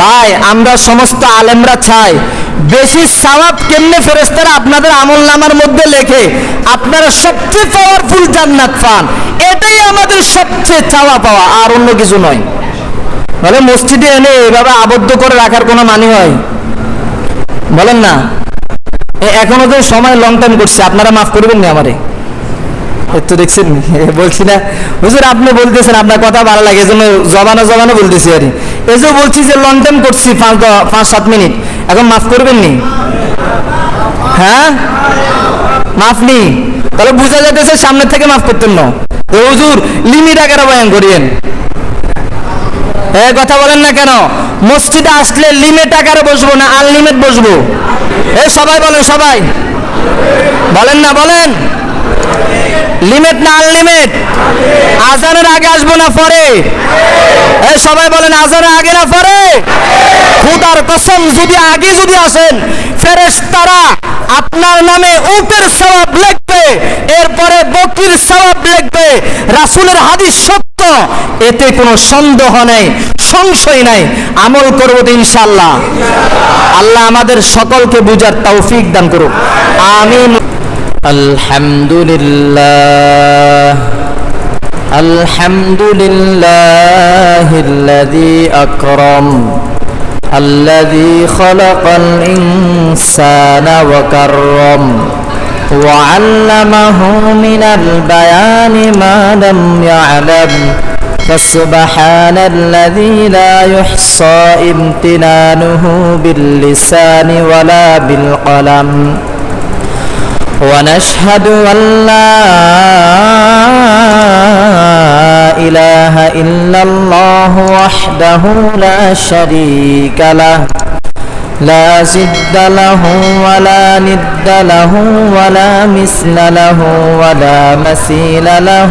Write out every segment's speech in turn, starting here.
ভাই, আমরা সমস্ত আলেমরা চাই। বেশি সওয়াব কেমনে ফেরেস্তারা আপনাদের আমল নামার মধ্যে লেখে? আপনারা সবচেয়ে পাওয়ারফুল জান্নাত পান। এটাই আমাদের সবচেয়ে চাওয়া পাওয়া, আর অন্য কিছু নয়। বলে, মসজিদে এনে এভাবে আবদ্ধ করে রাখার কোনো মানে হয়? বলেন না। এখনও তো সময় লং টাইম করছে, আপনারা মাফ করবেন না আমারে? একটু দেখছেন? বলছি না। হুজুর আপনি বলতেছেন, আপনার কথা ভালো লাগে, এজন্য জবানো জবানো বলতেছি আর এই যে বলছি যে লং টাইম করছি, পাঁচ পাঁচ সাত মিনিট। এখন মাফ করবেন নি? হ্যাঁ? মাফ নি? তাহলে বোঝা যাইতেছে সামনে থেকে মাফ করতেন না। তো হুজুর লিমিট আকারে বয়ান করিয়েন। হ্যাঁ কথা বলেন না কেন? মসজিদে আসলে লিমিট আকারে বসবো না আনলিমিট বসবো? এ সবাই বলেন সবাই। বলেন না, বলেন। লিমিট না আনলিমিট আজানের আগে আসব না পরে? এ সবাই বলেন, আজানের আগে না পরে? খুদার কসম, যদি আগে যদি আসেন, ফেরেশতারা আপনার নামে উপের সওয়াব লিখবে, এরপরে বকির সওয়াব লিখবে। রাসূলের হাদিস সত্য, এতে কোনো সন্দেহ নেই, সংশয় নাই, আমল করব ইনশাআল্লাহ। আল্লাহ আমাদের সকলকে বুঝার তৌফিক দান করুক। আমিন। الحمد لله الحمد لله الذي أكرم الذي خلق الإنسان وكرم وعلمه من البيان ما لم يعلم فسبحان الذي لا يحصى امتنانه باللسان ولا بالقلم. ونشهد أن لا إله إلا الله وحده لا شريك له لا سد له ولا ند له ولا مثل له ولا مثيل له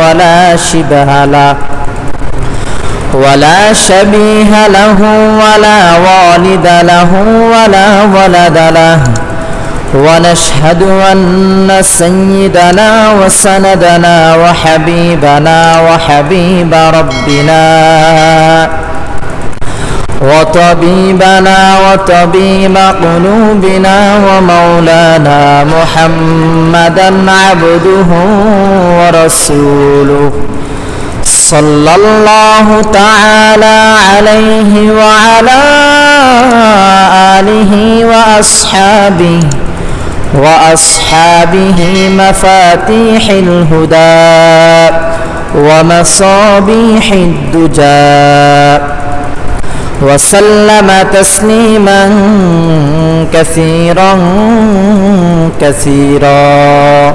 ولا شبه له ولا شبيه له ولا والد له ولا ولد له ونشهد أن سيدنا وسندنا وحبيبنا وحبيب ربنا وطبيبنا وطبيب قلوبنا ومولانا محمدا عبده ورسوله صلى الله تعالى عليه وعلى آله وأصحابه وأصحابه مفاتيح الهدى ومصابيح الدجى وسلم تسليما كثيرا كثيرا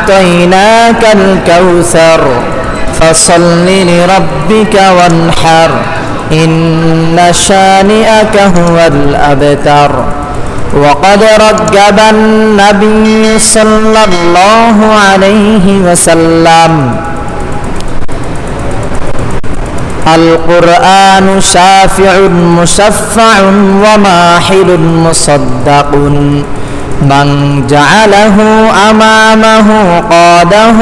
أعطيناك الكوثر فصل لربك وانحر إن شانئك هو الأبتر. وقد رجب النبي صلى الله عليه وسلم. القرآن شافع مشفع وماحل مصدق. من جعله أمامه قاده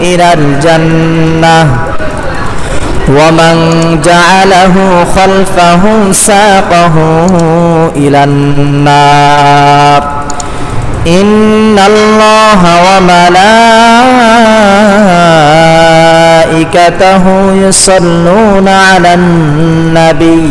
إلى الجنة ومن جعله خلفه ساقه إلى النار. إن الله وملائكته يصلون على النبي.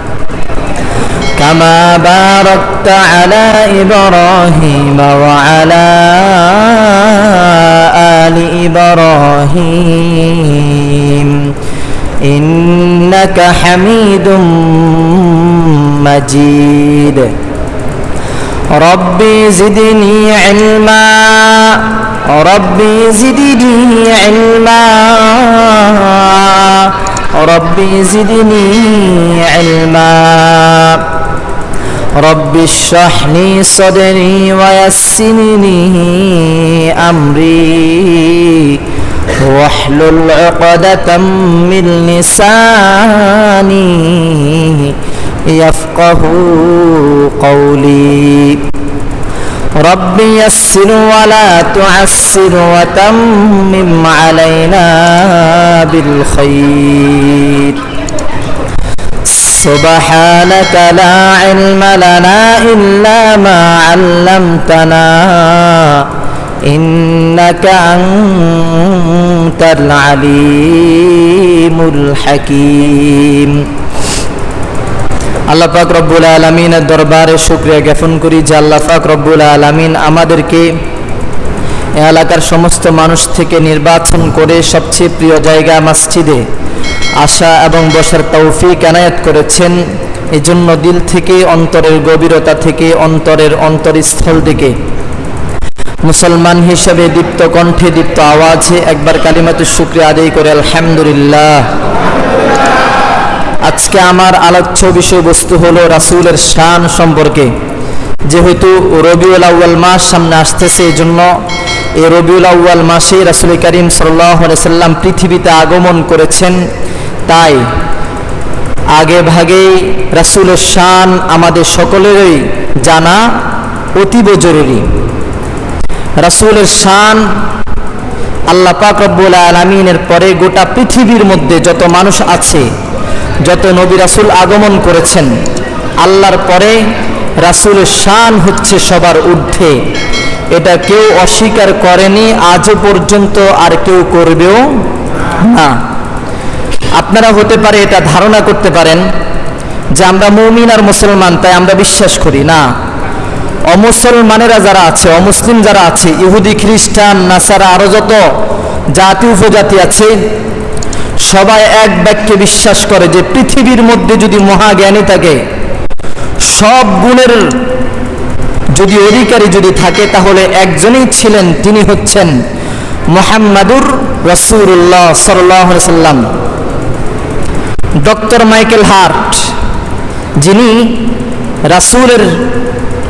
كما باركت على إبراهيم وعلى آل إبراهيم. إنك حميد مجيد. ربي زدني علما. ربي زدني علما. ربي زدني علما. رب اشرح لي صدري ويسر لي أمري. واحلل عقدة من لساني يفقه قولي. رب يسر ولا تعسر وتمم علينا بالخير. سبحانك لا علم لنا إلا ما علمتنا إنك أنت العليم الحكيم আল্লাহ পাক রব্বুল আলমিনের দরবারে শুক্রিয়া জ্ঞাপন করি যে আল্লাহ পাক রব্বুল আলমিন আমাদেরকে এ এলাকার সমস্ত মানুষ থেকে নির্বাচন করে সবচেয়ে প্রিয় জায়গা মসজিদে। আসা এবং বসার তৌফিক এনায়াত করেছেন। এই জন্য দিল থেকে অন্তরের গভীরতা থেকে অন্তরের অন্তরস্থল থেকে মুসলমান হিসেবে দীপ্ত কণ্ঠে দীপ্ত আওয়াজে একবার কালিমাতুর শুক্রিয়া আদায় করে আলহামদুলিল্লাহ। আজকে আমার আলোচ্য বিষয়বস্তু হলো রাসুলের শান সম্পর্কে। যেহেতু রবিউল আউ্য়াল মাস সামনে আসতেছে এই জন্য এই রবিউল আউ্য়াল মাসে রাসুল করিম সাল্লাম পৃথিবীতে আগমন করেছেন। তাই আগে ভাগেই রাসুলের শান আমাদের সকলেরই জানা অতীব জরুরি। রাসুলের শান আল্লাহ পাক রব্বুল আলমিনের পরে গোটা পৃথিবীর মধ্যে যত মানুষ আছে, যত নবী রাসুল আগমন করেছেন, আল্লাহর পরে রাসুলের শান হচ্ছে সবার ঊর্ধ্বে। এটা কেউ অস্বীকার করেনি আজও পর্যন্ত আর কেউ করবেও না। আপনারা হতে পারে এটা ধারণা করতে পারেন যে আমরা মৌমিন আর মুসলমান, তাই আমরা বিশ্বাস করি, না। অমুসলমানেরা যারা আছে, অমুসলিম যারা আছে, ইহুদি, খ্রিস্টান, নাসারা আরও যত জাতি, উপজাতি আছে, সবাই এক বাক্যে বিশ্বাস করে যে পৃথিবীর মধ্যে যদি মহাজ্ঞানী থাকে, সব গুণের যদি অধিকারী যদি থাকে, তাহলে একজনই ছিলেন, তিনি হচ্ছেন মোহাম্মদুর রসুল্লাহ সাল্লাম। ডক্টর মাইকেল হার্ট, যিনি রাসুলের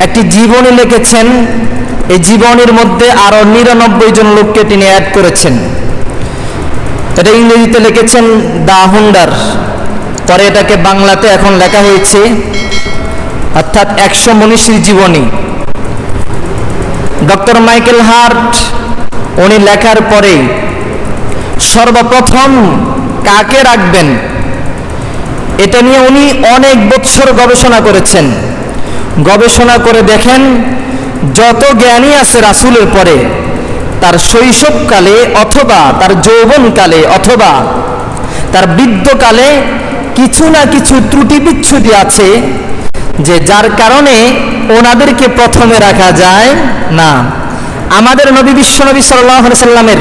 একটি জীবনী লিখেছেন, এই জীবনীর মধ্যে আরও নিরানব্বই জন লোককে তিনি অ্যাড করেছেন। এটা ইংরেজিতে লিখেছেন দা হুন্ডার, পরে এটাকে বাংলাতে এখন লেখা হয়েছে, অর্থাৎ একশো মনীষীর জীবনী। ডক্টর মাইকেল হার্ট, উনি লেখার পরে সর্বপ্রথম কাকে রাখবেন? এটা নিয়ে উনি অনেক বৎসর গবেষণা করেছেন। গবেষণা করে দেখেন, যত জ্ঞানী আছে রাসুলের পরে, তার শৈশবকালে অথবা তার যৌবনকালে অথবা তার বৃদ্ধকালে কিছু না কিছু ত্রুটি বিচ্ছুতি আছে যে যার কারণে ওনাদেরকে প্রথমে রাখা যায় না। আমাদের নবী বিশ্বনবী সাল্লাহ সাল্লামের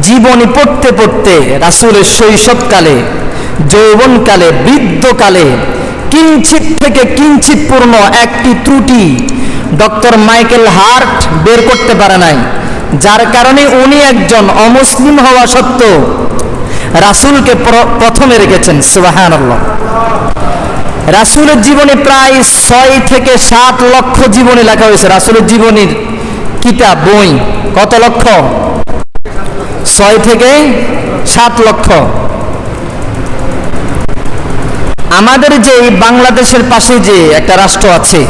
জীবনী পড়তে পড়তে রাসুলের শৈশবকালে, যৌবনকালে, বৃদ্ধকালে কিঞ্চিত থেকে কিঞ্চিত পূর্ণ একটি ত্রুটি ডক্টর মাইকেল হার্ট বের করতে পারে নাই। যার কারণে উনি একজন অমুসলিম হওয়া সত্ত্বেও রাসুলকে প্রথমে রেখেছেন সুবাহান রাসুলের জীবনে প্রায় ছয় থেকে সাত লক্ষ জীবনী লেখা হয়েছে। রাসুলের জীবনীর কিতাব বই। কত লক্ষ? ছয় থেকে সাত লক্ষ। আমাদের যে বাংলাদেশের পাশে যে একটা রাষ্ট্র আছে,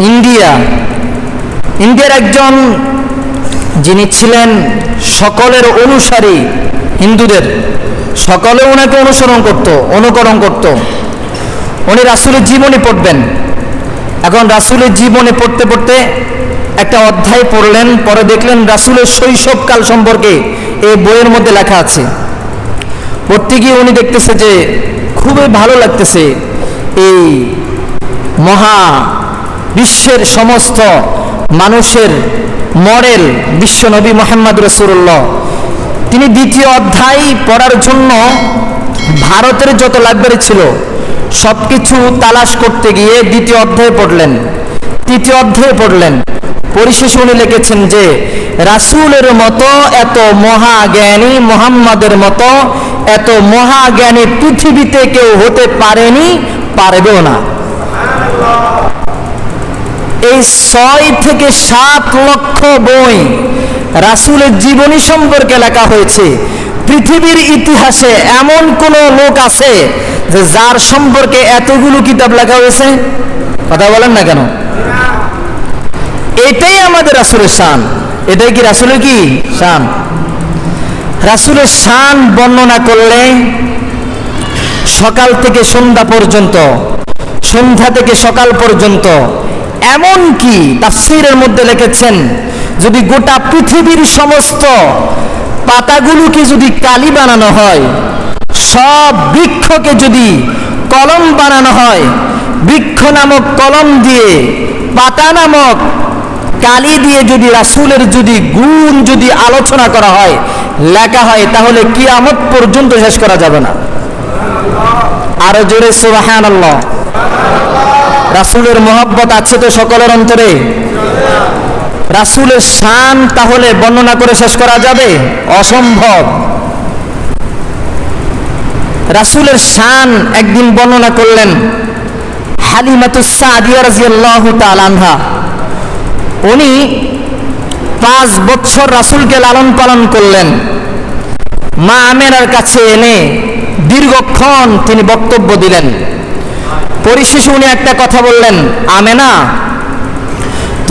ইন্ডিয়া। ইন্ডিয়ার একজন যিনি ছিলেন সকলের অনুসারী হিন্দুদের সকলে ওনাকে অনুসরণ করত, অনুকরণ করত। উনি রাসুলের জীবনী পড়বেন। এখন রাসুলের জীবনে পড়তে পড়তে একটা অধ্যায় পড়লেন, পরে দেখলেন রাসুলের শৈশবকাল সম্পর্কে এই বইয়ের মধ্যে লেখা আছে। পড়তে গিয়ে উনি দেখতেছে যে খুবই ভালো লাগতেছে এই মহা বিশ্বের সমস্ত মানুষের মডেল বিশ্বনবী মোহাম্মদ রসুল্লাহ তিনি দ্বিতীয় অধ্যায় পড়ার জন্য ভারতের যত লাইব্রেরি ছিল সব কিছু তালাশ করতে গিয়ে দ্বিতীয় অধ্যায়ে পড়লেন। তৃতীয় অধ্যায়ে পড়লেন। পরিশেষে উনি লিখেছেন যে, রাসূলের মতো এত মহাজ্ঞানী মোহাম্মদের মতো এত মহাজ্ঞানী পৃথিবীতে কেউ হতে পারেনি, পারবেও না। এই ছয় থেকে সাত লক্ষ বই রাসূলের জীবনী সম্পর্কে লেখা হয়েছে, পৃথিবীর ইতিহাসে এমন কোন লোক আছে যে যার সম্পর্কে এতগুলো কিতাব লেখা হয়েছে? কথা বলেন না কেন? এটাই আমাদের রাসুলের শান। এটাই কি রাসুলের কি? শান। রাসূলের শান বর্ণনা করলে সকাল থেকে সন্ধ্যা পর্যন্ত, সন্ধ্যা থেকে সকাল পর্যন্ত এমন কি তাফসীরের মধ্যে লিখেছেন যদি গোটা পৃথিবীর সমস্ত পাতাগুলোকে যদি কালি বানানো হয়, সব বৃক্ষকে যদি কলম বানানো হয়, বৃক্ষ নামক কলম দিয়ে, পাতা নামক কালি দিয়ে যদি রাসূলের যদি গুণ যদি আলোচনা করা হয়, লেখা হয়, তাহলে কিয়ামত পর্যন্ত শেষ করা যাবে না। আরও জোরে সুবাহান রাসুলের মোহব্বত আছে তো সকলের অন্তরে? রাসুলের শান তাহলে বর্ণনা করে শেষ করা যাবে? অসম্ভব। রাসুলের শান একদিন বর্ণনা করলেন হালিমাতুসাদিয়া রাজিয়াল্লাহু তাআলা আনহা। উনি পাঁচ বছর রাসুলকে লালন পালন করলেন। মা আমেনার কাছে এনে দীর্ঘক্ষণ তিনি বক্তব্য দিলেন। পরিশেষে উনি একটা কথা বললেন, আমেনা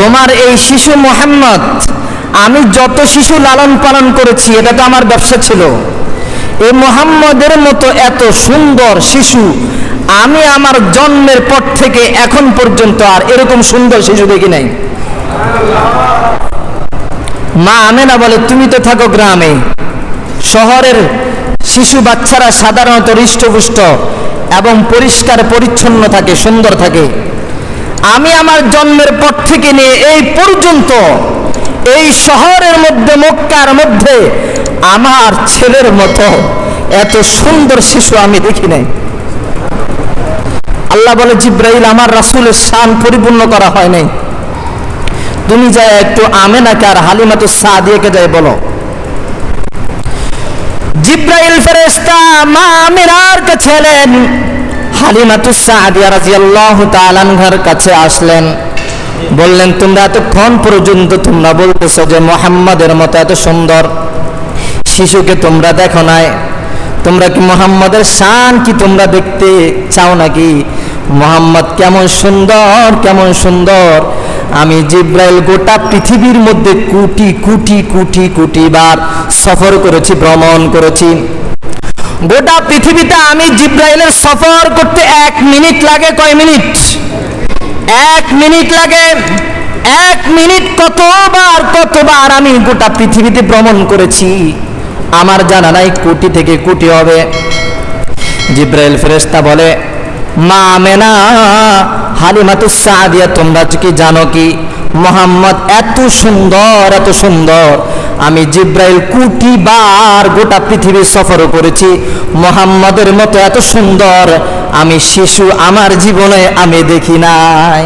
তোমার এই শিশু মোহাম্মদ, আমি যত শিশু লালন পালন করেছি, এটা তো আমার ব্যবসা ছিল। এই মোহাম্মদের মতো এত সুন্দর শিশু, আমি আমার জন্মের পর থেকে এখন পর্যন্ত আর এরকম সুন্দর শিশু দেখি নাই। মা আমেনা বলে, তুমি তো থাকো গ্রামে। শহরের শিশু বাচ্চারা সাধারণত হৃষ্টপুষ্ট এবং পরিষ্কার, পরিচ্ছন্ন থাকে, সুন্দর থাকে। আমি আমার জন্মের পর থেকে নিয়ে এই পর্যন্ত এই শহরের মধ্যে, মক্কার মধ্যে আমার ছেলের মতো এত সুন্দর শিশু আমি দেখি নাই। আল্লাহ বলে, জিব্রাইল, আমার রাসূলের শান পরিপূর্ণ করা হয় নাই। তুমি যায় একটু আমেনাকে আর হালিমাতু সাদিয়াকে যায় বলো। জিব্রাইল ফেরেশতা মা আমিরার কাছে এলেন হালিমাতু সাদিয়া রাদিয়াল্লাহু তাআলা আনহার কাছে আসলেন। বললেন, তোমরা এতক্ষণ পর্যন্ত তোমরা বলতেছো যে মোহাম্মদের মতো এত সুন্দর। শিশুকে তোমরা দেখো নাই। তোমরা কি মোহাম্মদের শান কি তোমরা দেখতে চাও নাকি? মোহাম্মদ কেমন সুন্দর কেমন সুন্দর। আমি জিব্রাইল গোটা পৃথিবীর মধ্যে কোটি কোটি কোটি কোটি বার সফর করেছি, ভ্রমণ করেছি। গোটা পৃথিবীতে আমি জিব্রাইলের সফর করতে এক মিনিট লাগে, কয় মিনিট? এক মিনিট লাগে। এক মিনিট কতবার কতবার আমি গোটা পৃথিবীতে ভ্রমণ করেছি? আমার জানা নাই কোটি থেকে কোটি হবে। জিব্রাইল ফেরেস্তা বলে, মা মেনা হালিমাতু সাদিয়া, তোমরা কি জানো কি? মোহাম্মদ, এত সুন্দর এত সুন্দর। আমি জিব্রাইল কুটি বার গোটা পৃথিবীর সফরও করেছি। মোহাম্মদের মতো এত সুন্দর, আমি শিশু আমার জীবনে আমি দেখি নাই।